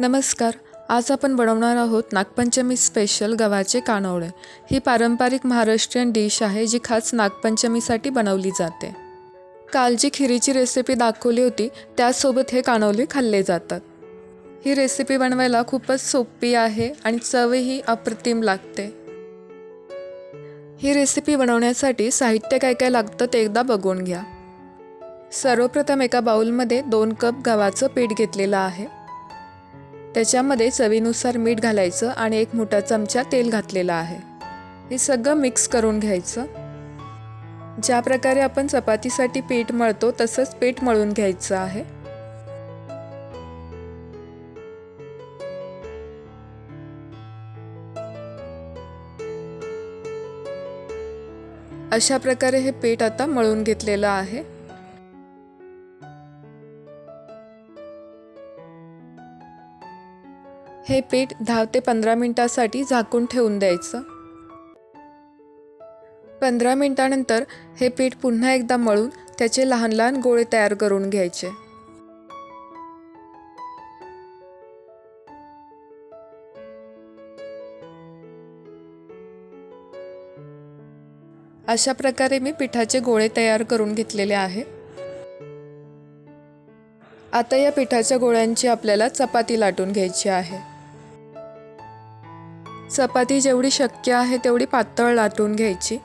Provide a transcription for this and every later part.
नमस्कार आज आपण बनवणार आहोत नागपंचमी स्पेशल गव्हाचे कानवळे. ही पारंपरिक महाराष्ट्रीयन डिश आहे जी खास नागपंचमीसाठी बनवली जाते. काल जी खिरीची रेसिपी दाखवली होती त्यासोबत हे कानवले खाल्ले जातात. ही रेसिपी बनवायला खूपच सोपी आहे आणि चवही अप्रतिम लागते. ही रेसिपी बनवण्यासाठी साहित्य काय काय लागतं ते एकदा बघून घ्या. सर्वप्रथम एका बाउलमध्ये दोन कप गव्हाचं पीठ घेतलेलं आहे. त्याच्यामध्ये चवीनुसार मीठ घालायचं आणि एक मोठा चमचा तेल घातलेला आहे. हे सगळं मिक्स करून घ्यायचं. ज्या प्रकारे आपण चपातीसाठी पीठ मळतो तसंच पीठ मळून घ्यायचं आहे. अशा प्रकारे हे पीठ आता मळून घेतलेलं आहे. हे पीठ दहा ते पंधरा मिनटासाठी झाकून ठेवून द्यायचं. पंधरा मिनटानंतर हे पीठ पुन्हा एकदा मळून त्याचे लहान लहान गोळे तयार करून घ्यायचे. अशा प्रकारे मी पिठाचे गोळे तयार करून घेतलेले आहे. आता या पिठाच्या गोळ्यांची आपल्याला चपाती लाटून घ्यायची आहे. चपाती जेवढी शक्य आहे तेवढी पातळ लाटून घ्यायची.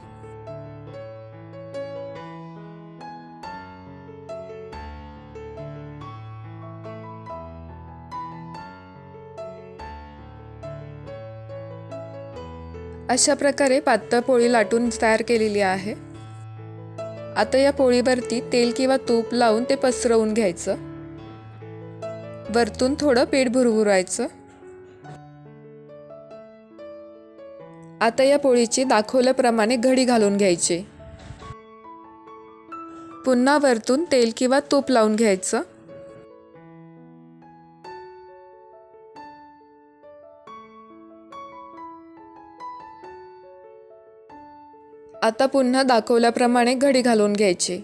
अशा प्रकारे पातळ पोळी लाटून तयार केलेली आहे. आता या पोळीवरती तेल किंवा तूप लावून ते पसरवून घ्यायचं. वरतून थोडं पीठ भुरभुरायचं. आता या पोळीची दाखवल्याप्रमाणे घडी घालून घ्यायची. पुन्हा वरतून तेल किंवा तूप लावून घ्यायचं. आता पुन्हा दाखवल्याप्रमाणे घडी घालून घ्यायची.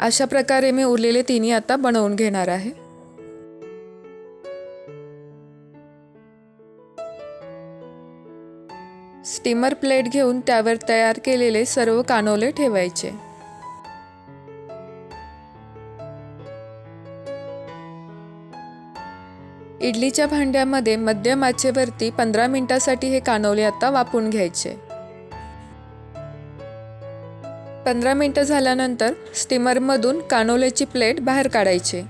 अशा प्रकारे मी उरलेले तिन्ही आता बनवून घेणार आहे. स्टीमर प्लेट घेऊन त्यावर तयार केलेले सर्व कानोले ठेवायचे. इडलीच्या भांड्यामध्ये मध्यम आचेवरती पंधरा मिनिटासाठी हे कानोले आता वापून घ्यायचे. पंधरा मिनटं झाल्यानंतर स्टीमरमधून कानोलेची प्लेट बाहेर काढायची.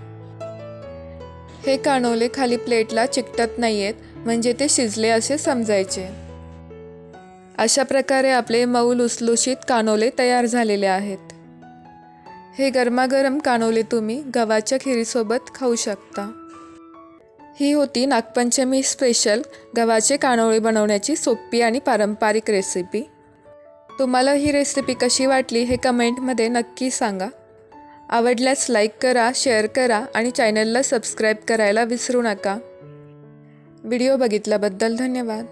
हे कानोले खाली प्लेटला चिकटत नाही आहेत म्हणजे ते शिजले असे समजायचे. अशा प्रकारे आपले मऊल लुसलुशीत कानोले तयार झालेले आहेत. हे गरमागरम कानोले तुम्ही गव्हाच्या खिरीसोबत खाऊ शकता. ही होती नागपंचमी स्पेशल गव्हाचे कानोळे बनवण्याची सोपी आणि पारंपरिक रेसिपी तुम्हाला ही रेसिपी कशी वाटली हे कमेंटमध्ये नक्की सांगा. आवडल्यास लाईक करा शेअर करा आणि चॅनलला सबस्क्राईब करायला विसरू नका. व्हिडिओ बघितल्याबद्दल धन्यवाद.